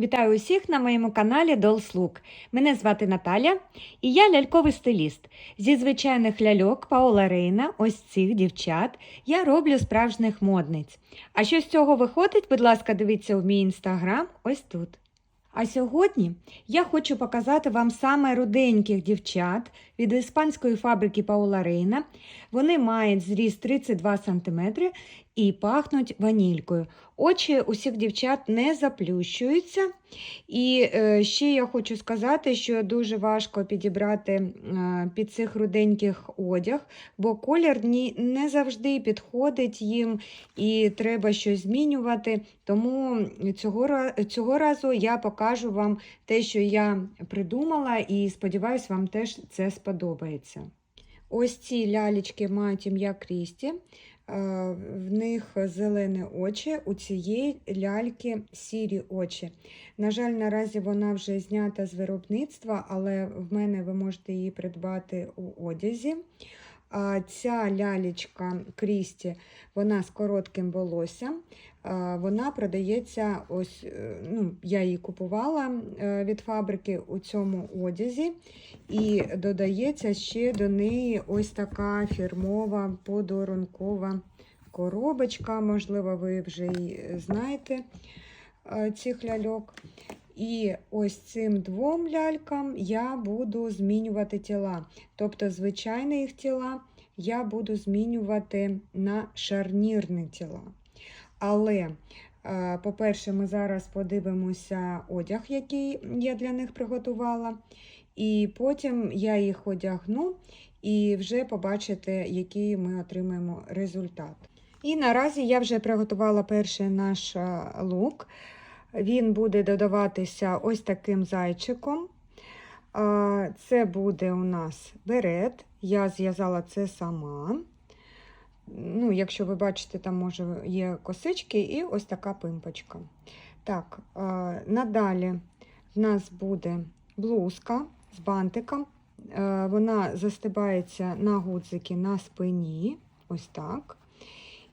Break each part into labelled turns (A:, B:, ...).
A: Вітаю усіх на моєму каналі Look. Мене звати Наталя і я ляльковий стиліст. Зі звичайних ляльок Паула Рейна, ось цих дівчат, я роблю справжніх модниць. А що з цього виходить, будь ласка, дивіться в мій інстаграм ось тут. А сьогодні я хочу показати вам саме руденьких дівчат від іспанської фабрики Паула Рейна. Вони мають зріст 32 см і пахнуть ванількою. Очі усіх дівчат не заплющуються. І е, ще я хочу сказати, що дуже важко підібрати е, під цих руденьких одяг, бо колір не завжди підходить їм і треба щось змінювати. Тому цього, цього разу я покажу вам те, що я придумала, і сподіваюся, вам теж це сподобається. Ось ці лялечки мають ім'я Крісті. Е, В них зелені очі, у цієї ляльки сірі очі. На жаль, наразі вона вже знята з виробництва, але в мене ви можете її придбати у одязі. А Ця лялечка Крісті, вона з коротким волоссям. А, Вона продається, ось, е, ну, я її купувала е, від фабрики у цьому одязі. І додається ще до неї ось така фірмова подарункова коробочка. Можливо, ви вже й знаєте е, цих ляльок. І ось цим двом лялькам я буду змінювати тіла. Тобто, звичайні їх тіла я буду змінювати на шарнірні тіла. Але, е, по-перше, ми зараз подивимося одяг, який я для них приготувала. І потім я їх одягну і вже побачите, який ми отримаємо результат. І наразі я вже приготувала перший наш е, лук. Він буде додаватися ось таким зайчиком. Це буде у нас берет. Я зв'язала це сама. Ну, Якщо ви бачите, там може є косички і ось така пимпочка. Так, а, надалі в нас буде блузка з бантиком. Е, Вона застибається на гудзики на спині. Ось так.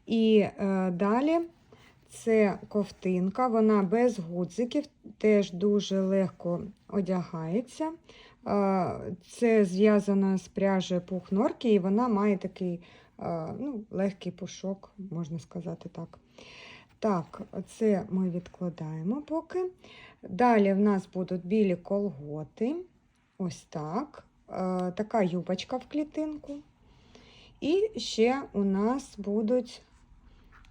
A: І е, далі це ковтинка, вона без гудзиків, теж дуже легко одягається. Е, Це зв'язано з пряжею пух норки, і вона має такий е, ну, легкий пушок, можна сказати так. Так, це ми відкладаємо поки. Далі в нас будуть білі колготи. Ось так. Така юбочка в клітинку. І ще у нас будуть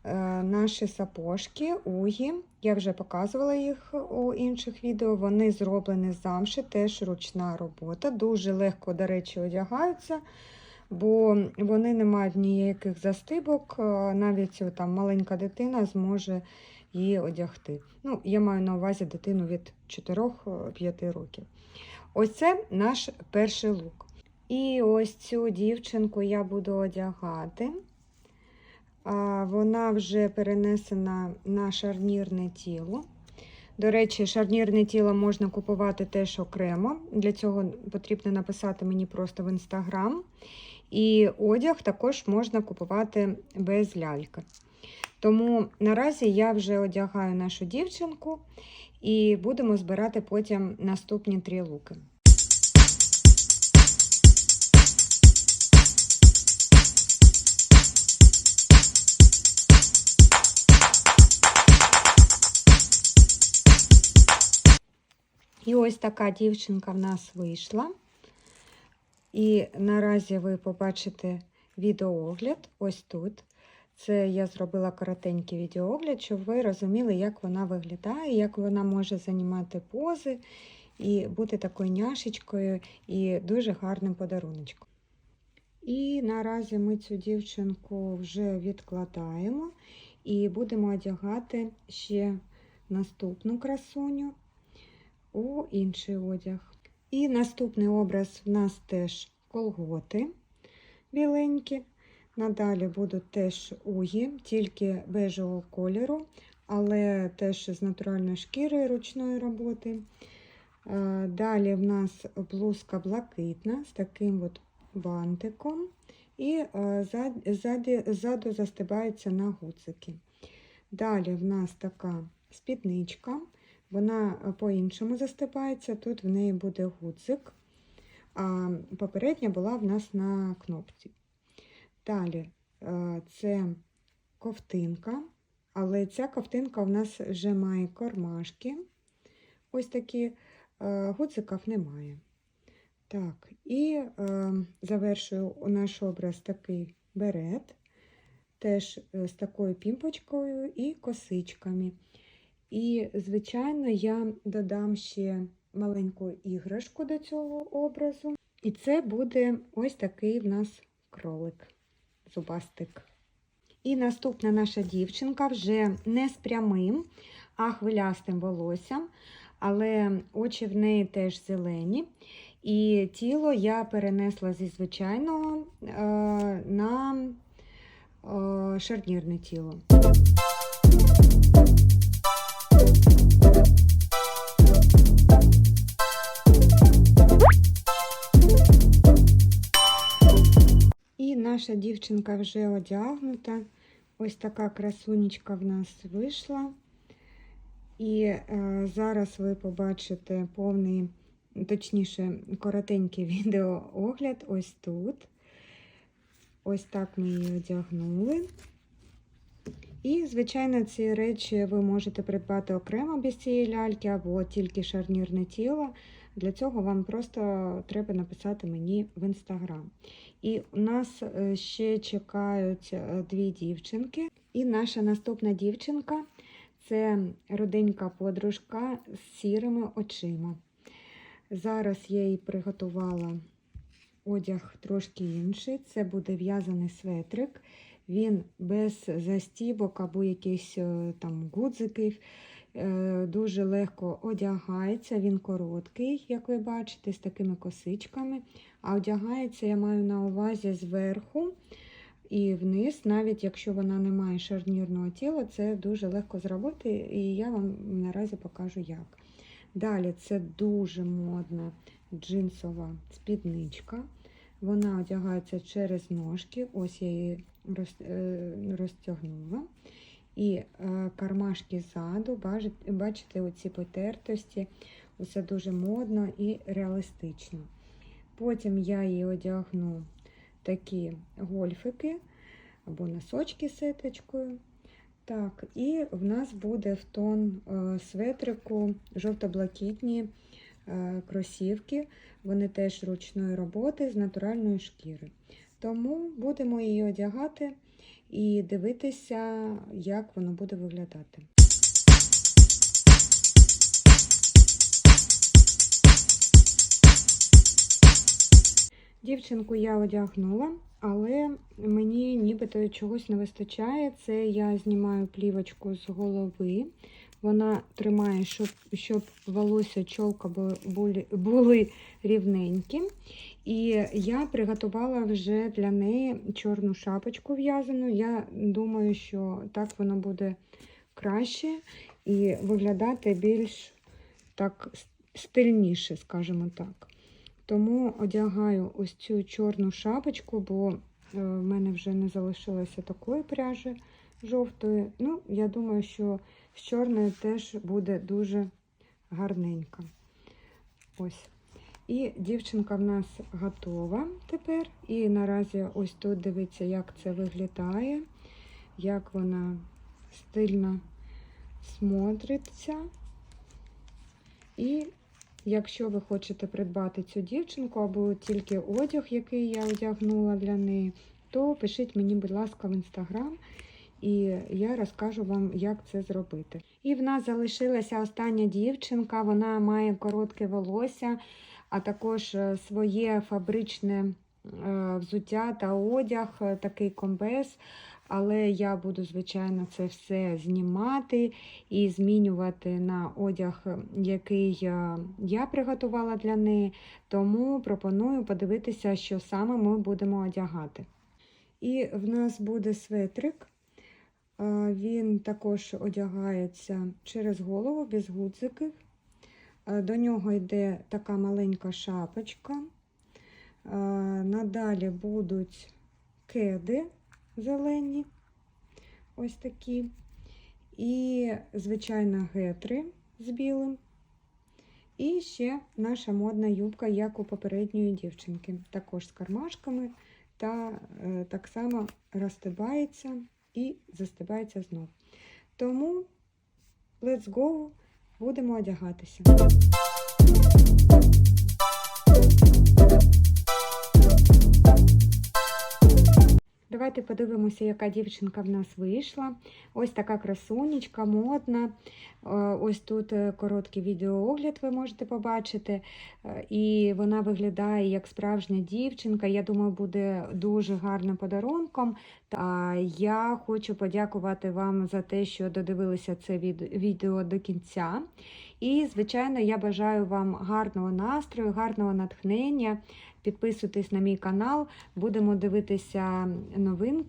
A: е, наші сапожки, угі. Я вже показувала їх у інших відео. Вони зроблені з замші, теж ручна робота. Дуже легко, до речі, одягаються, бо вони не мають ніяких застибок. е, Навіть там маленька дитина зможе її одягти. Ну, я маю на увазі дитину від 4-5 років. Ось це наш перший лук. І ось цю дівчинку я буду одягати. Вона вже перенесена на шарнірне тіло. До речі, шарнірне тіло можна купувати теж окремо. Для цього потрібно написати мені просто в інстаграм. І одяг також можна купувати без ляльки. Тому наразі я вже одягаю нашу дівчинку і будемо збирати потім наступні три луки. І ось така дівчинка в нас вийшла. І наразі ви побачите відеоогляд ось тут. Це я зробила коротенький відеоогляд, щоб ви розуміли, як вона виглядає, як вона може займати пози і бути такою няшечкою і дуже гарним подаруночком. І наразі ми цю дівчинку вже відкладаємо і будемо одягати ще наступну красуню у інший одяг. І наступний образ в нас теж колготи біленькі. Надалі будуть теж угі, тільки бежевого кольору, але теж з натуральної шкіри ручної роботи. Е, Далі в нас блузка блакитна з таким от бантиком. І е, ззаду застибається на гуцики. Далі в нас така спідничка Вона е, по-іншому застипається. Тут в неї буде гудзик, а попередня була в нас на кнопці. Далі е, це ковтинка, але ця ковтинка в нас вже має кармашки. Ось такі е, гудзиків немає. Так, і завершую наш образ такий берет, теж з такою пімпочкою і косичками. І, звичайно, я додам ще маленьку іграшку до цього образу. І це буде ось такий в нас кролик, зубастик. І наступна наша дівчинка вже не з прямим, а хвилястим волоссям, але очі в неї теж зелені. І тіло я перенесла зі звичайного е, на е, шарнірне тіло. Наша дівчинка вже одягнута. Ось така красунечка в нас вийшла. І е, зараз ви побачите повний, точніше, коротенький відеоогляд ось тут. Ось так ми її одягнули. І, звичайно, ці речі ви можете придбати окремо без цієї ляльки або тільки шарнірне тіло. Для цього вам просто треба написати мені в інстаграм. І у нас е, ще чекають е, дві дівчинки. І наша наступна дівчинка це роденька подружка з сірими очима. Зараз я їй приготувала одяг трошки інший. Це буде в'язаний светрик. Він без застібок або якихось е, там гудзиків. Е, Дуже легко одягається, він короткий, як ви бачите, з такими косичками. А одягається, я маю на увазі зверху і вниз, навіть якщо вона не має шарнірного тіла, це дуже легко зробити, і я вам наразі покажу як. Далі це дуже модна джинсова спідничка. Вона одягається через ножки, ось я її е, розтягнула. І е, кармашки ззаду, бачите, оці потертості, усе дуже модно і реалістично. Потім я їй одягну такі гольфики або носочки сеточкою. Так, і в нас буде в тон е, светрику жовто-блакитні е, кросівки. Вони теж ручної роботи з натуральної шкіри. Тому будемо її одягати і дивитися, як воно буде виглядати. Дівчинку я одягнула, але мені нібито чогось не вистачає. Це я знімаю плівочку з голови. Вона тримає, щоб, щоб волосся чолка були, були рівненькі. І я приготувала вже для неї чорну шапочку в'язану. Я думаю, що так воно буде краще і виглядати більш так стильніше, скажімо так. Тому одягаю ось цю чорну шапочку, бо е, в мене вже не залишилося такої пряжі жовтої. Ну, я думаю, що з чорною теж буде дуже гарненька. Ось. І дівчинка в нас готова тепер. І наразі ось тут дивіться, як це виглядає, як вона стильно смотриться. І Якщо ви хочете придбати цю дівчинку або тільки одяг, який я одягнула для неї, то пишіть мені, будь ласка, в інстаграм, і я розкажу вам, як це зробити. І в нас залишилася остання дівчинка, вона має коротке волосся, а також е, своє фабричне е, взуття та одяг, е, такий комбез. Але я буду, звичайно, це все знімати і змінювати на одяг, який я приготувала для неї. Тому пропоную подивитися, що саме ми будемо одягати. І в нас буде светрик. Він також одягається через голову, без гудзиків. До нього йде така маленька шапочка. Надалі будуть кеди зелені, ось такі. І, звичайно, гетри з білим. І ще наша модна юбка, як у попередньої дівчинки, також з кармашками та е, так само розстебається і застибається знов. Тому let's go, будемо одягатися. Давайте подивимося, яка дівчинка в нас вийшла. Ось така красунечка, модна. Е, Ось тут е, короткий відеоогляд ви можете побачити. Е, І вона виглядає як справжня дівчинка. Я думаю, буде дуже гарним подарунком. Та я хочу подякувати вам за те, що додивилися це відео до кінця. І, звичайно, я бажаю вам гарного настрою, гарного натхнення. Підписуйтесь на мій канал, будемо дивитися новинки.